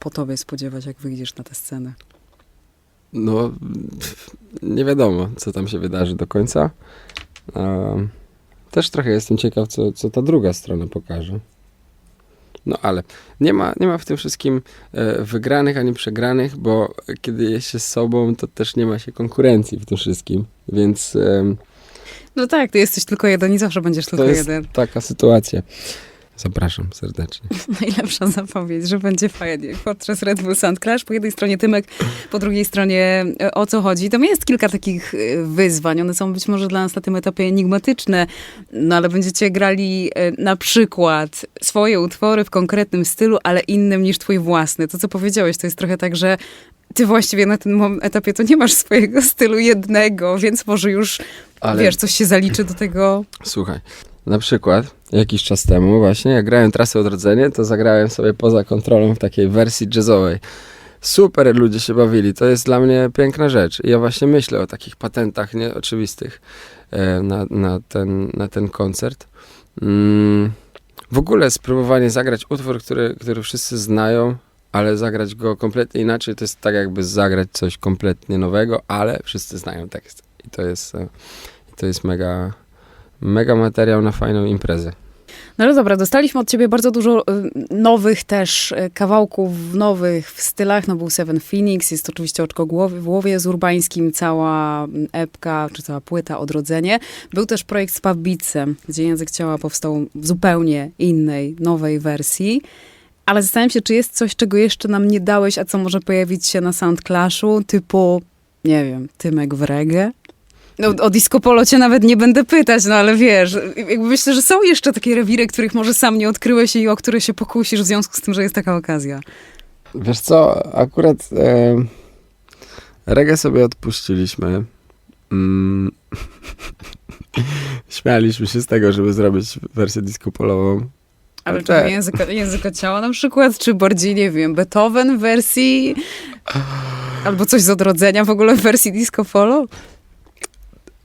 po tobie spodziewać, jak wyjdziesz na tę scenę? No, nie wiadomo, co tam się wydarzy do końca. Też trochę jestem ciekaw, co, co ta druga strona pokaże. No ale nie ma, nie ma w tym wszystkim e, wygranych ani przegranych, bo kiedy jest się z sobą, to też nie ma się konkurencji w tym wszystkim. Więc No tak, ty jesteś tylko jeden i zawsze będziesz tylko jeden. taka sytuacja. Zapraszam serdecznie. Najlepsza zapowiedź, że będzie fajnie. Podczas Red Bull Sound Clash, po jednej stronie Tymek, po drugiej stronie e, o co chodzi. Tam jest kilka takich e, wyzwań. One są być może dla nas na tym etapie enigmatyczne, no ale będziecie grali e, na przykład swoje utwory w konkretnym stylu, ale innym niż twój własny. To, co powiedziałeś, to jest trochę tak, że ty właściwie na tym etapie to nie masz swojego stylu jednego, więc może już, Ale wiesz, coś się zaliczy do tego. Słuchaj, na przykład jakiś czas temu właśnie, jak grałem trasę odrodzenie, to zagrałem sobie poza kontrolą w takiej wersji jazzowej. Super ludzie się bawili, to jest dla mnie piękna rzecz. I ja właśnie myślę o takich patentach nieoczywistych e, na, na, ten, na ten koncert. Mm, w ogóle spróbowanie zagrać utwór, który, który wszyscy znają, ale zagrać go kompletnie inaczej, to jest tak jakby zagrać coś kompletnie nowego, ale wszyscy znają tekst. I to jest, e, to jest mega, mega materiał na fajną imprezę. No ale dobra, dostaliśmy od ciebie bardzo dużo y, nowych też y, kawałków, nowych w stylach. No był Seven Phoenix, jest oczywiście Oczko głowy, w głowie z Urbańskim, cała mm, epka, czy cała płyta Odrodzenie. Był też projekt z Pawbicem, gdzie Język Ciała powstał w zupełnie innej, nowej wersji. Ale zastanawiam się, czy jest coś, czego jeszcze nam nie dałeś, a co może pojawić się na Soundclashu, typu, nie wiem, Tymek w reggae? No, o Disco Polo cię nawet nie będę pytać, no ale wiesz, jakby myślę, że są jeszcze takie rewiry, których może sam nie odkryłeś i o które się pokusisz w związku z tym, że jest taka okazja. Wiesz co, akurat e, reggae sobie odpuściliśmy. Mm. Śmialiśmy się z tego, żeby zrobić wersję disco polową. Ale czy języka, języka ciała na przykład, czy bardziej, nie wiem, Beethoven w wersji, albo coś z odrodzenia w ogóle w wersji Disco Polo?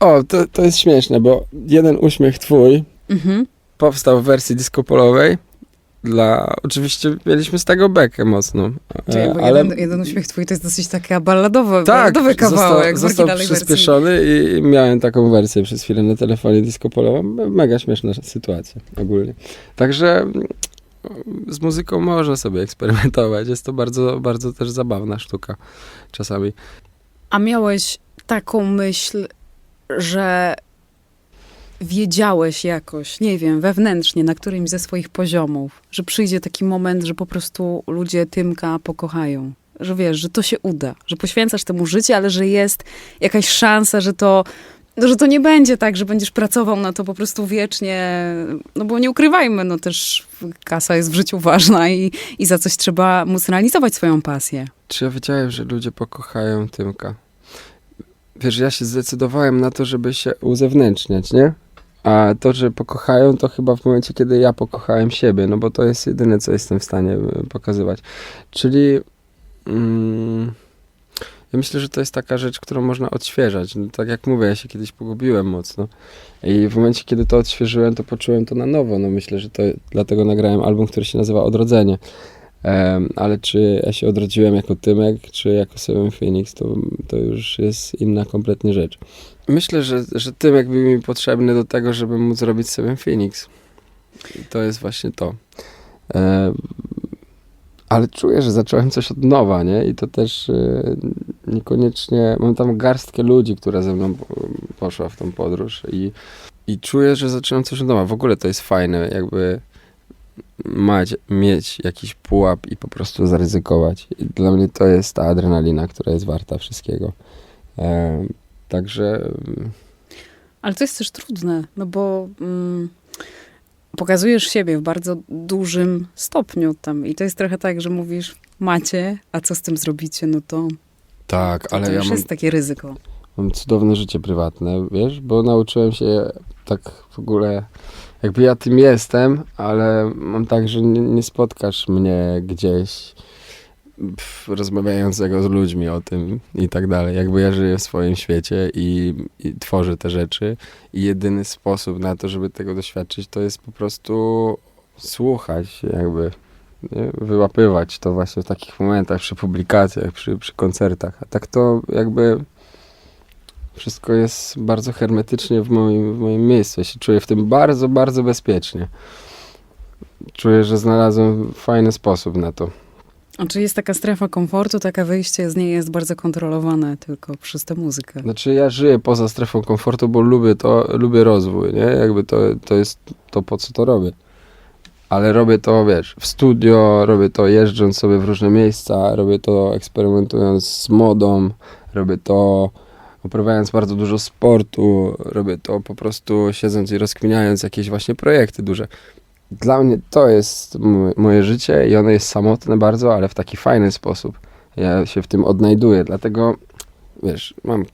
O, to, to jest śmieszne, bo jeden uśmiech twój Mhm. powstał w wersji disco polowej. Dla, oczywiście mieliśmy z tego bekę mocno, Czyli, e, bo ale jeden, jeden uśmiech twój to jest dosyć taka balladowa, tak, balladowy kawałek został, został oryginalnej wersji. przyspieszony i miałem taką wersję przez chwilę na telefonie disco polową. Mega śmieszna sytuacja ogólnie. Także mm, z muzyką można sobie eksperymentować. Jest to bardzo, bardzo też zabawna sztuka czasami. A miałeś taką myśl, że wiedziałeś jakoś, nie wiem, wewnętrznie, na którymś ze swoich poziomów, że przyjdzie taki moment, że po prostu ludzie Tymka pokochają. Że wiesz, że to się uda, że poświęcasz temu życie, ale że jest jakaś szansa, że to, no, że to nie będzie tak, że będziesz pracował na to po prostu wiecznie. No bo nie ukrywajmy, no też kasa jest w życiu ważna i, i za coś trzeba móc realizować swoją pasję. Czy ja wiedziałem, że ludzie pokochają Tymka? Wiesz, ja się zdecydowałem na to, żeby się uzewnętrzniać, nie? A to, że pokochają, to chyba w momencie, kiedy ja pokochałem siebie, no bo to jest jedyne, co jestem w stanie y, pokazywać. Czyli mm, ja myślę, że to jest taka rzecz, którą można odświeżać. No, tak jak mówię, ja się kiedyś pogubiłem mocno. I w momencie, kiedy to odświeżyłem, to poczułem to na nowo. No myślę, że to dlatego nagrałem album, który się nazywa Odrodzenie. Em, ale czy ja się odrodziłem jako Tymek, czy jako Seven Phoenix, to, to już jest inna kompletnie rzecz. Myślę, że, że Tymek był mi potrzebny do tego, żeby móc zrobić Seven Phoenix. I to jest właśnie to. Em, ale czuję, że zacząłem coś od nowa, nie? I to też e, niekoniecznie... Mam tam garstkę ludzi, która ze mną po- poszła w tą podróż i, i czuję, że zaczynam coś od nowa. W ogóle to jest fajne, jakby mać, mieć jakiś pułap i po prostu zaryzykować. I dla mnie to jest ta adrenalina, która jest warta wszystkiego. Em, także mm, Ale to jest też trudne, no bo mm, pokazujesz siebie w bardzo dużym stopniu tam i to jest trochę tak, że mówisz macie, a co z tym zrobicie, no to, tak, to, ale to ja już mam, jest takie ryzyko. mam cudowne życie prywatne, wiesz, bo nauczyłem się tak w ogóle, jakby ja tym jestem, ale mam tak, że nie, nie spotkasz mnie gdzieś rozmawiającego z ludźmi o tym i tak dalej. Jakby ja żyję w swoim świecie i, i tworzę te rzeczy i jedyny sposób na to, żeby tego doświadczyć, to jest po prostu słuchać jakby nie? wyłapywać to właśnie w takich momentach, przy publikacjach, przy, przy koncertach. A tak to jakby wszystko jest bardzo hermetycznie w moim, w moim miejscu. Ja się czuję w tym bardzo, bardzo bezpiecznie. Czuję, że znalazłem fajny sposób na to. A czy jest taka strefa komfortu, taka wyjście z niej jest bardzo kontrolowane tylko przez tę muzykę? Znaczy ja żyję poza strefą komfortu, bo lubię to, lubię rozwój, nie? Jakby to, to jest to, po co to robię. Ale robię to, wiesz, w studio, robię to jeżdżąc sobie w różne miejsca, robię to eksperymentując z modą, robię to uprawiając bardzo dużo sportu, robię to po prostu siedząc i rozkminiając jakieś właśnie projekty duże. Dla mnie to jest moje życie i ono jest samotne bardzo, ale w taki fajny sposób. Ja się w tym odnajduję, dlatego wiesz, mam